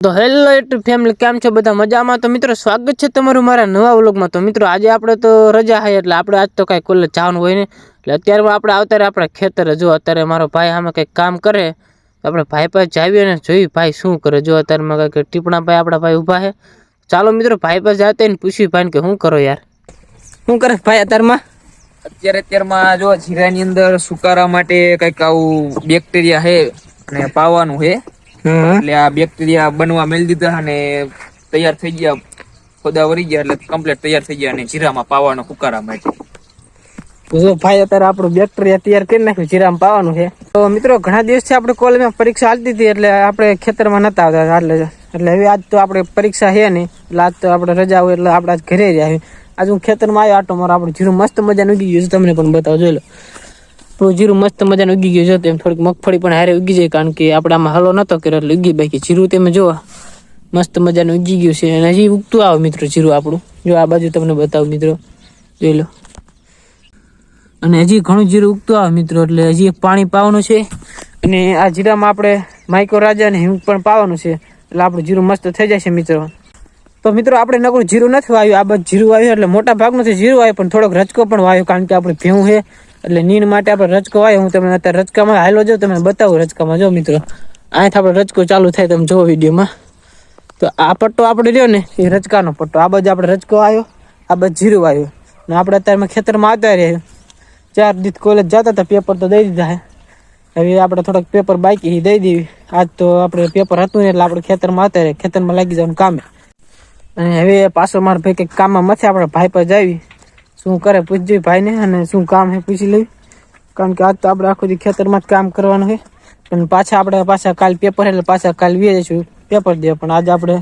તો hello YouTube family કેમ છો બધા? મજામાં? તો મિત્રો, સ્વાગત છે તમારું મારા નવા વ્લોગમાં. તો મિત્રો, આજે આપણે તો રજા હોય એટલે આપણે આજ તો કાંઈ કોલેજ જવાનું હોય ને એટલે અત્યારમાં આપણે આવતા આપણે ખેતરે. જો અત્યારે મારો ભાઈ આમાં કંઈક કામ કરે, તો આપણે ભાઈ પાસે જાવીએ ને, જોઈ ભાઈ શું કરે. જો અત્યારમાં કંઈક ટીપણા ભાઈ આપણા ભાઈ ઊભા છે. ચાલો મિત્રો, ભાઈ પાસે જાતે ને પૂછ્યું ભાઈને કે શું કરો યાર? શું કરે ભાઈ અત્યારમાં? અત્યારે અત્યારમાં જો જીરાની અંદર સુકારા માટે કંઈક આવું બેક્ટેરિયા છે અને પાવાનું હે એટલે આ બેક્ટેરિયા બનવા મેળ દીધા અને તૈયાર થઈ ગયા ખોદા વળી ગયા એટલે કમ્પ્લીટ તૈયાર થઈ ગયા અને જીરામાં પાવાનો સુકારા માટે જો ભાઈ અત્યારે આપણું બેક્ટેરિયા તૈયાર કરી નાખ્યું જીરામાં પાવાનું છે. તો મિત્રો ઘણા દિવસથી આપણે કોલેજમાં પરીક્ષા હાલતી હતી એટલે આપણે ખેતરમાં નતા આવતા એટલે એટલે હવે આજ તો આપણે પરીક્ષા છે નહીં. એટલે આજ તો આપણે રજા હોય એટલે આપણે આજ ઘરે રહ્યા. આજ હું ખેતરમાં આવ્યો આટો મારો આપણે જીરું મસ્ત મજાનું ઉગી ગયું છે તમને પણ બતાવો જોઈ લો. આપણું જીરું મસ્ત મજાનું ઉગી ગયું છે. એમ થોડીક મગફળી પણ હારે ઉગી જાય, કારણ કે આપણે આમાં હલો નતો કર્યો, એટલે ઉગી બાકી. જીરું તમે જો મસ્ત મજાનું ઉગી ગયું છે. અને હજી ઉગતું આવે મિત્રો જીરું આપણું. જો આ બાજુ તમને બતાવું મિત્રો. જોઈ લો. અને હજી ઘણું જીરું ઉગતું આવે મિત્રો, એટલે હજી એક પાણી પાવાનું છે. અને આ જીરામાં આપણે માઇકો રાજા અને હિંગ પણ પાવાનું છે. એટલે આપણું જીરું મસ્ત થઈ જાય છે મિત્રો. તો મિત્રો, આપણે નકરું જીરું નથી વાવ્યું. આ બધું જીરું વાવ્યું, એટલે મોટા ભાગનું છે જીરું વાવ્યું, પણ થોડોક રચકો પણ વાવ્યો, કારણ કે આપણે ભેવું છે. એટલે નીણ માટે આપણે રચકો આવે હું તમને અત્યારે રચકામાં હાલો જો તમને બતાવું રચકામાં જો મિત્રો અહીંથી આપણે રચકો ચાલુ થાય તમે જોવો વિડીયોમાં. તો આ પટ્ટો આપણે રહ્યો ને, એ રચકાનો પટ્ટો. આ બાજુ આપણે રચકો આવ્યો આ બાજુ જીરું આવ્યું ને આપણે અત્યારે ખેતરમાં આવતા રહ્યા ચાર દીધ કોલેજ જતા હતા પેપર તો દઈ દીધા હવે આપણે થોડાક પેપર બાકી દઈ દેવી. આજ તો આપણે પેપર હતું ને, એટલે આપણે ખેતરમાં આવતા રહ્યા. ખેતરમાં લાગી જવાનું કામે. અને હવે પાછો મારા ભાઈ કંઈક કામમાં મથે, આપણે ભાઈ પર જાવી. શું કરે પૂછજો ભાઈને અને શું કામ હે પૂછી લઈ. કારણ કે આજ તો આપણે આખો દી ખેતરમાં જ કામ કરવાનું છે પણ પાછા આપણે પાછા કાલ પેપર એટલે પાછા કાલ વીએ જઈશું. પેપર દે, પણ આજે આપણે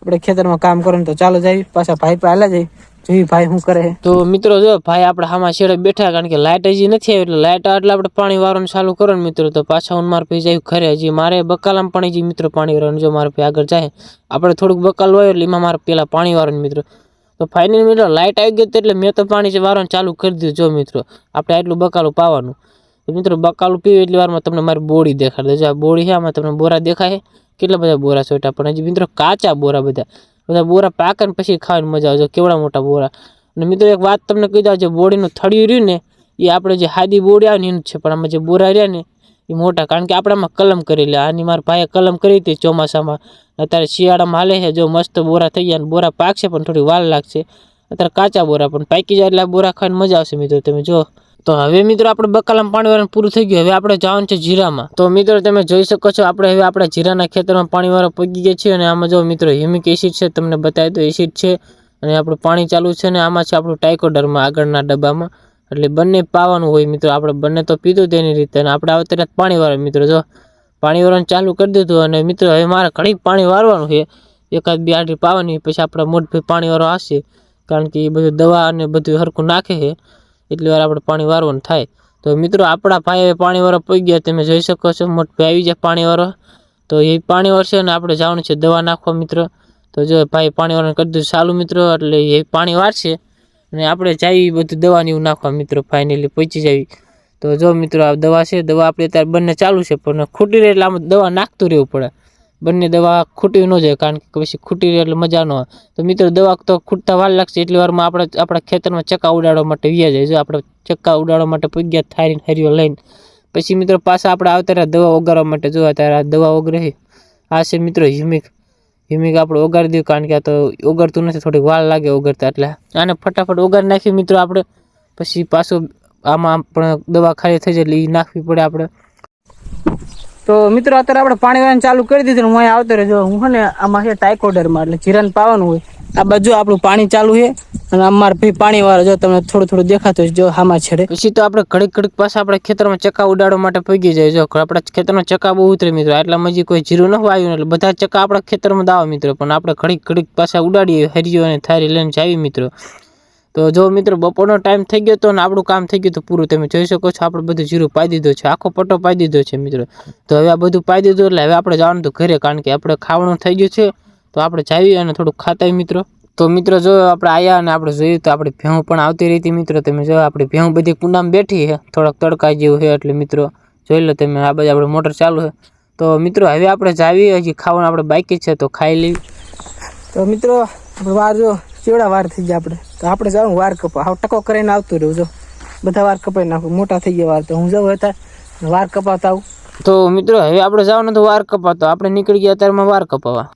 આપણે ખેતરમાં કામ કરવાનું તો ચાલો જાય. પાછા ભાઈ પાસે હાલા જાય. જોઈ ભાઈ શું કરે તો મિત્રો જો, ભાઈ આપણે આમાં છેડે બેઠા કારણ કે લાઇટ હજી નથી આવી એટલે લાઇટ એટલે આપણે પાણી વારવાનું ચાલુ કરો ને મિત્રો. તો પાછા હું મારે ભાઈ જાય ખરે હજી મારે બકાલામાં પણ હજી મિત્રો પાણી વારવાનું જો મારે આગળ જાય. આપણે થોડુંક બકાલ હોય એટલે એમાં મારે પેલા પાણી વારવાનું મિત્રો. તો ફાઇનલ મિત્રો લાઇટ આવી ગઈ એટલે મેં તો પાણી વારવાનું ચાલુ કરી દીધું, જો મિત્રો. આપણે આટલું બકાલું પાવાનું. મિત્રો, બકાલું પીવું એટલી વારમાં તમને મારી બોડી દેખાડે. જો આ બોડી છે, આમાં તમને બોરા દેખાય કેટલા બધા બોરા છોટા પણ હજી મિત્રો, કાચા બોરા બધા. બધા બોરા પાકે ને પછી ખાવાની મજા આવજો કેવડા મોટા બોરા. અને મિત્રો, એક વાત તમને કહી દઉં જે બોડીનું થળિયું રહ્યું ને, એ આપણે જે હાદી બોડી આવે ને એનું છે. પણ આમાં જે બોરા રહ્યા ને એ મોટા, કારણ કે આપણામાં કલમ કરી લે આની મારા ભાઈએ કલમ કરી હતી ચોમાસામાં. અત્યારે શિયાળામાં હાલે છે, જો મસ્ત બોરા થઈ ગયા અને બોરા પાકશે પણ થોડી વાર લાગશે. અત્યારે કાચા બોરા પણ પાકી જાય એટલે બોરા ખાવાની મજા આવશે મિત્રો, તમે જો તો હવે મિત્રો આપણે બકાલામાં પાણી વાળવાનું પૂરું થઈ ગયું, હવે આપણે જવાનું છે જીરામાં. તો મિત્રો તમે જોઈ શકો છો, આપણે હવે આપણા જીરાના ખેતરમાં પાણી વાળા પગી ગયા છીએ અને આમાં જો મિત્રો હ્યુમિક એસિડ છે, તમને બતાવી તો એસિડ છે અને આપણું પાણી ચાલુ છે ને આમાં છે આપણું ટાઇકોડરમાં આગળના ડબ્બામાં. એટલે બંને પાવાનું હોય મિત્રો. આપણે બંને તો પીધું તેની રીતે. અને આપણે આવતા પાણી વાળે મિત્રો, જો પાણી વાળવાનું ચાલુ કરી દીધું અને મિત્રો હવે મારે ઘણી પાણી વારવાનું છે. એકાદ બે આટી પાવાની પછી આપણા મોટભાઈ પાણી વાળો આવશે કારણ કે એ બધું દવા અને બધું હરખું નાખે છે. એટલી વાર આપણે પાણી વારવાનું થાય. તો મિત્રો, આપણા ભાઈ પાણી વાળો પડી ગયા. તમે જોઈ શકો છો મોટભાઈ આવી જાય પાણી વાળો. તો એ પાણી વાળશે અને આપણે જવાનું છે દવા નાખવા મિત્રો. તો જો ભાઈ પાણી વાળવાનું કરી દીધું ચાલુ મિત્રો, એટલે એ પાણી વારશે અને આપણે ચાવી બધું દવાની એવું નાખવા મિત્રો ફાઇનલી પહોંચી જાવી. તો જો મિત્રો, આ દવા છે, દવા આપણે અત્યારે બંને ચાલુ છે, પણ ખૂટી રહે એટલે આમ દવા નાખતું રહેવું પડે. બંને દવા ખૂટી ન જાય, કારણ કે પછી ખૂટી રહે એટલે મજા ન આવે. તો મિત્રો, દવા તો ખૂટતા વાર લાગશે, એટલી વારમાં આપણે, આપણા ખેતરમાં ચક્કા ઉડાડવા માટે વ્યા જાય. જો આપણે ચક્કા ઉડાડવા માટે પગ્યા, થારીને હરિયો લઈને. પછી મિત્રો, પાછા આપણે આવતા દવા ઓગાળવા માટે. જો અત્યારે આ દવા ઓગરે આ છે મિત્રો હ્યુમિક હ્યુમિક આપણે ઓગાળી દઉં કારણ કે આ તો ઓગળતું નથી, થોડીક વાર લાગે ઓગળતા એટલે. આને ફટાફટ ઓગાળી નાખી મિત્રો આપણે. પછી પાછું આમાં પણ દવા ખાલી થઈ જાય એટલે એ નાખવી પડે આપણે. તો મિત્રો, અત્યારે આપણે પાણી વાળવાનું ચાલુ કરી દીધું હું અહીંયા આવતો રહેજો. હું છે ને, આમાં છે ટાઇકોડરમાં એટલે જીરાને પાવાનું હોય. આ બાજુ આપણું પાણી ચાલુ છે અને અમાર ભાઈ પાણી વાળો જો તમને થોડું થોડું દેખાતું જો હામાં છેડે. પછી તો આપણે ઘડીક ઘડીક પાછા આપણે ખેતરમાં ચક્કા ઉડાડવા માટે પગી જાય, જો આપણા ખેતરમાં ચક્કા બહુ ઉતરે મિત્રો એટલા મજી કોઈ જીરું ન આવ્યું એટલે બધા ચક્કા આપણા ખેતરમાં દાવા મિત્રો, પણ આપણે ઘડીક ઘડીક પાછા ઉડાડીએ, હરિયો અને થારી લઈને જાવી મિત્રો. તો જો મિત્રો બપોરનો ટાઈમ થઈ ગયો તો ને આપણું કામ થઈ ગયું તો પૂરું, તમે જોઈ શકો છો આપણે બધું જીરું પાઈ દીધું છે, આખો પટ્ટો પાઈ દીધો છે મિત્રો. તો હવે આ બધું પાઈ દીધું એટલે હવે આપણે જવાનું તો ઘરે, કારણ કે આપણે ખાવાનું થઈ ગયું છે. તો આપણે જાવી અને થોડુંક ખાતા મિત્રો. તો મિત્રો જો આપણે આયા અને આપણે જોયું તો આપણે ભેહું પણ આવતી રહી હતી મિત્રો. તમે જો આપણી ભેહું બધી કુંડામાં બેઠી છે. થોડાક તડકા જેવું છે એટલે મિત્રો જોઈ લો તમે આ બાજુ આપણે મોટર ચાલુ છે. તો મિત્રો હવે આપણે જાવી, હજી ખાવાનું આપણે બાકી છે તો ખાઈ લઈ તો મિત્રો, આપણે વાર જો ચેવડા વાર થઈ ગયા આપણે. તો આપણે જાઉં વાર કપા હાવ ટકો કરીને આવતું રહ્યું જો. બધા વાર કપાઈ નાખું. મોટા થઈ ગયા વાર તો હું જાઉં હતા વાર કપાવતા આવું. તો મિત્રો, હવે આપણે જવાનું તો વાર કપાતો આપણે નીકળી ગયા, અત્યારમાં વાર કપાવા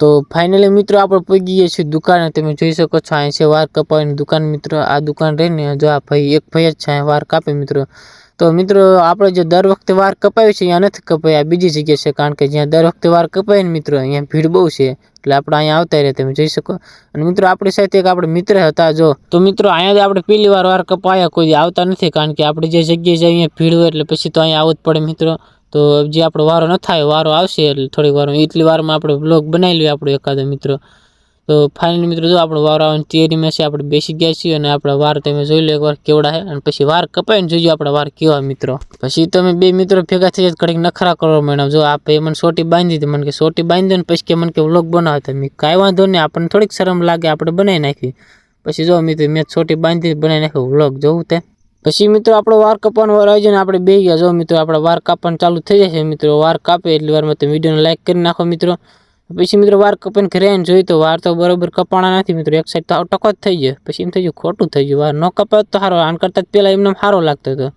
તો ફાઇનલી મિત્રો આપણે પહોંચી ગયા છીએ દુકાને. તમે જોઈ શકો છો, અહીં છે વાર કપાવીની દુકાન મિત્રો. આ દુકાન રહીને જો આ ભાઈ એક ભાઈ જ છે, અહીં વાર કાપે મિત્રો. તો મિત્રો, આપણે જે દર વખતે વાર કપાવી છે અહીંયા નથી કપાય બીજી જગ્યાએ છે, કારણ કે જ્યાં દર વખતે વાર કપાય ને મિત્રો, અહીંયા ભીડ બહુ છે. એટલે આપણે અહીંયા આવતા રહે તમે જોઈ શકો. અને મિત્રો, આપણી સાથે એક આપણે મિત્ર હતા, જો. તો મિત્રો, અહીંયા આપણે પહેલી વાર વાર કપાયા, કોઈ આવતા નથી, કારણ કે આપણે જે જગ્યાએ જઈએ અહીંયા ભીડ હોય, એટલે પછી તો અહીંયા આવવું જ પડે મિત્રો. તો જે આપણો વારો ન થાય, વારો આવશે એટલે થોડીક વાર એટલી વારમાં આપણે બ્લોગ બનાવી લઈએ આપણો એકાદો મિત્રો. તો ફાઇનલ મિત્રો, જો આપણો વારો આવવાની તૈયારીમાં છે, આપણે બેસી ગયા છીએ અને આપણા વાર તમે જોઈ લો એકવાર કેવડા છે અને પછી વાર કપાઈને જોઈએ આપણા વાર કેવા મિત્રો. પછી તમે બે મિત્રો ભેગા થઈ જાય કડીક નખરા કરવા માંડ્યા જો આ ભાઈ મને સોટી બાંધી હતી, મને કે સોટી બાંધી દો ને પછી કે મને કે વ્લોગ બનાવતા મેં કાંઈ વાંધો નહીં, આપણને થોડીક શરમ લાગે, આપણે બનાવી નાખી પછી જો મિત્રો, મેં સોટી બાંધી બનાવી નાખ્યો વ્લોગ જોવું તે? પછી મિત્રો આપણો વાર કાપવાનો વાર આવી જાય ને આપણે બે ગયા. જો મિત્રો આપણે વાર કાપવાનું ચાલુ થઈ જાય છે મિત્રો, વાર કાપે એટલી વારમાં તમે વિડીયોને લાઈક કરી નાખો મિત્રો. પછી મિત્રો વાર કપાઈને ઘરે આવીને જોઈ તો વાર તો બરોબર કપાણા નથી મિત્રો, એક સાઈડ તો આવ ટકો જ થઈ ગયો પછી એમ થઈ ગયું ખોટું થઈ ગયું વાર ન કપાય તો સારો આન કરતાં પહેલાં એમને સારો લાગતો હતો.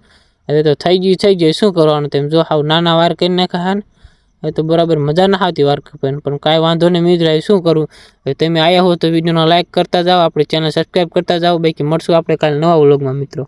હવે તો થઈ ગયું થઈ ગયું. શું કરવાનું તેમ? જો હાવ નાના વાર કરી નાખ્યા ને હવે તો બરાબર મજા ના આવતી વાર કપાઈને પણ કાંઈ વાંધો નહીં મિત્રો શું કરું? હવે તમે આવ્યા હો તો વિડીયોનો લાઈક કરતા જાઓ, આપણી ચેનલ સબસ્ક્રાઈબ કરતા જાઓ. બાકી મળશું આપણે કાલે નવા વ્લોગમાં મિત્રો.